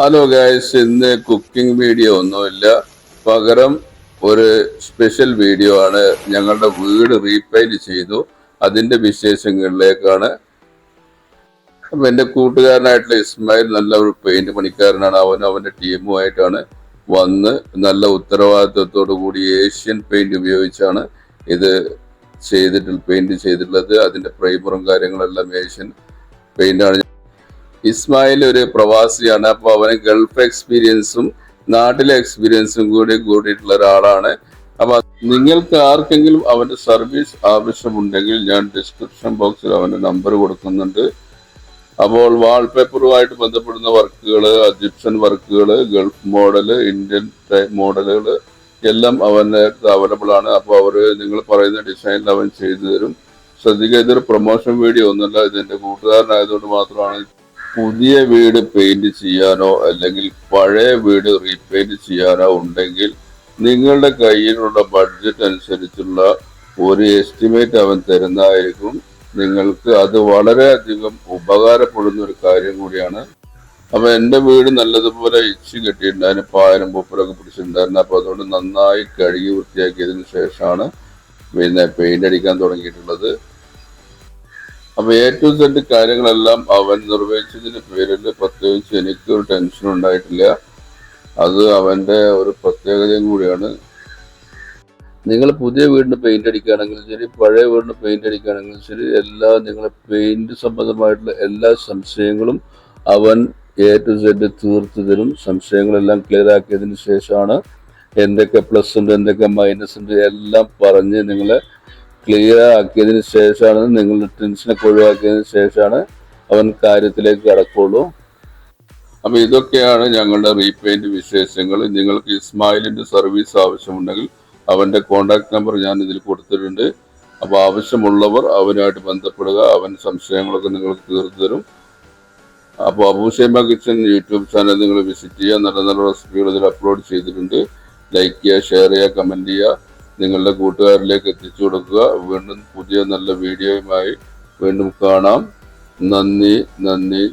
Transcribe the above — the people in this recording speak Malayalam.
ഹലോ ഗായ്സ് ഇന്ന് കുക്കിംഗ് വീഡിയോ ഒന്നുമില്ല. പകരം ഒരു സ്പെഷ്യൽ വീഡിയോ ആണ്. ഞങ്ങളുടെ വീട് റീപെയിന്റ് ചെയ്തു. അതിന്റെ വിശേഷങ്ങളിലേക്കാണ്. അപ്പം എന്റെ കൂട്ടുകാരനായിട്ടുള്ള ഇസ്മായിൽ നല്ല ഒരു പെയിന്റ് പണിക്കാരനാണ്. അവൻ അവന്റെ ടീമുമായിട്ടാണ് വന്ന് നല്ല ഉത്തരവാദിത്വത്തോടു കൂടി ഏഷ്യൻ പെയിന്റ് ഉപയോഗിച്ചാണ് ഇത് ചെയ്തിട്ട് പെയിന്റ് ചെയ്തിട്ടുള്ളത്. അതിന്റെ പ്രൈമറും കാര്യങ്ങളെല്ലാം ഏഷ്യൻ പെയിന്റാണ് ഇസ്മായിൽ ഒരു പ്രവാസിയാണ്. അപ്പോൾ അവന് ഗൾഫ് എക്സ്പീരിയൻസും നാട്ടിലെ എക്സ്പീരിയൻസും കൂടി കൂടിയിട്ടുള്ള ഒരാളാണ്. അപ്പൊ നിങ്ങൾക്ക് ആർക്കെങ്കിലും അവന്റെ സർവീസ് ആവശ്യമുണ്ടെങ്കിൽ ഞാൻ ഡിസ്ക്രിപ്ഷൻ ബോക്സിൽ അവന്റെ നമ്പർ കൊടുക്കുന്നുണ്ട്. അപ്പോൾ വാൾപേപ്പറുമായിട്ട് ബന്ധപ്പെടുന്ന വർക്കുകൾ അജിപ്ഷൻ വർക്കുകൾ ഗൾഫ് മോഡൽ ഇന്ത്യൻ മോഡലുകൾ എല്ലാം അവന്റെ അവൈലബിൾ ആണ്. അപ്പോൾ അവർ നിങ്ങൾ പറയുന്ന ഡിസൈനിൽ അവൻ ചെയ്തു തരും. ശ്രദ്ധിക്കുക ഇതൊരു പ്രൊമോഷൻ വീഡിയോ ഒന്നുമല്ല ഇതെന്റെ കൂട്ടുകാരനായതുകൊണ്ട് മാത്രമാണ് പുതിയ വീട് പെയിന്റ് ചെയ്യാനോ അല്ലെങ്കിൽ പഴയ വീട് റീപെയിന്റ് ചെയ്യാനോ ഉണ്ടെങ്കിൽ നിങ്ങളുടെ കയ്യിലുള്ള ബഡ്ജറ്റ് അനുസരിച്ചുള്ള ഒരു എസ്റ്റിമേറ്റ് അവൻ തരുന്നതായിരിക്കും. നിങ്ങൾക്ക് അത് വളരെയധികം ഉപകാരപ്പെടുന്ന ഒരു കാര്യം കൂടിയാണ്. അപ്പൊ എന്റെ വീട് നല്ലതുപോലെ ഇച്ചി കെട്ടിയിട്ടുണ്ടായിരുന്നു പായനും പൂപ്പലൊക്കെ പിടിച്ചിട്ടുണ്ടായിരുന്നു അപ്പൊ അതുകൊണ്ട് നന്നായി കഴുകി വൃത്തിയാക്കിയതിനു ശേഷമാണ് പിന്നെ പെയിന്റ് അടിക്കാൻ തുടങ്ങിയിട്ടുള്ളത്. അപ്പൊ എ ടു സെഡ് കാര്യങ്ങളെല്ലാം അവൻ നിർവഹിച്ചതിന് പേരിൽ പ്രത്യേകിച്ച് എനിക്ക് ഒരു ടെൻഷൻ ഉണ്ടായിട്ടില്ല. അത് അവന്റെ ഒരു പ്രത്യേകതയും കൂടിയാണ്. നിങ്ങൾ പുതിയ വീടിന് പെയിന്റ് അടിക്കുകയാണെങ്കിലും ശരി പഴയ വീടിന് പെയിന്റ് അടിക്കുകയാണെങ്കിലും ശരി എല്ലാ നിങ്ങളെ പെയിന്റ് സംബന്ധമായിട്ടുള്ള എല്ലാ സംശയങ്ങളും അവൻ എ ടു സെഡ് തീർത്തു തരും സംശയങ്ങളെല്ലാം ക്ലിയർ ആക്കിയതിന് ശേഷമാണ് എന്തൊക്കെ പ്ലസ് ഉണ്ട് എന്തൊക്കെ മൈനസ് ഉണ്ട് എല്ലാം പറഞ്ഞ് നിങ്ങളെ ക്ലിയർ ആക്കിയതിന് ശേഷമാണ് നിങ്ങളുടെ ടെൻഷനൊക്കെ ഒഴിവാക്കിയതിന് ശേഷമാണ് അവൻ കാര്യത്തിലേക്ക് കടക്കുള്ളൂ. അപ്പൊ ഇതൊക്കെയാണ് ഞങ്ങളുടെ റീപെയിന്റ് വിശേഷങ്ങൾ. നിങ്ങൾക്ക് ഇസ്മായിലിന്റെ സർവീസ് ആവശ്യമുണ്ടെങ്കിൽ അവന്റെ കോണ്ടാക്ട് നമ്പർ ഞാൻ ഇതിൽ കൊടുത്തിട്ടുണ്ട്. അപ്പോൾ ആവശ്യമുള്ളവർ അവനുമായിട്ട് ബന്ധപ്പെടുക. അവൻ സംശയങ്ങളൊക്കെ നിങ്ങൾക്ക് തീർത്തു തരും. അപ്പോൾ അബൂഷേമ കിച്ചൻ യൂട്യൂബ് ചാനൽ നിങ്ങൾ വിസിറ്റ് ചെയ്യുക. നല്ല നല്ല റെസിപ്പികൾ ഇതിൽ അപ്ലോഡ് ചെയ്തിട്ടുണ്ട്. ലൈക്ക് ചെയ്യുക ഷെയർ ചെയ്യുക കമന്റ് ചെയ്യുക. നിങ്ങളുടെ കൂട്ടുകാരിലേക്ക് എത്തിച്ചു കൊടുക്കുക. വീണ്ടും പുതിയ നല്ല വീഡിയോയുമായി വീണ്ടും കാണാം. നന്ദി നന്ദി.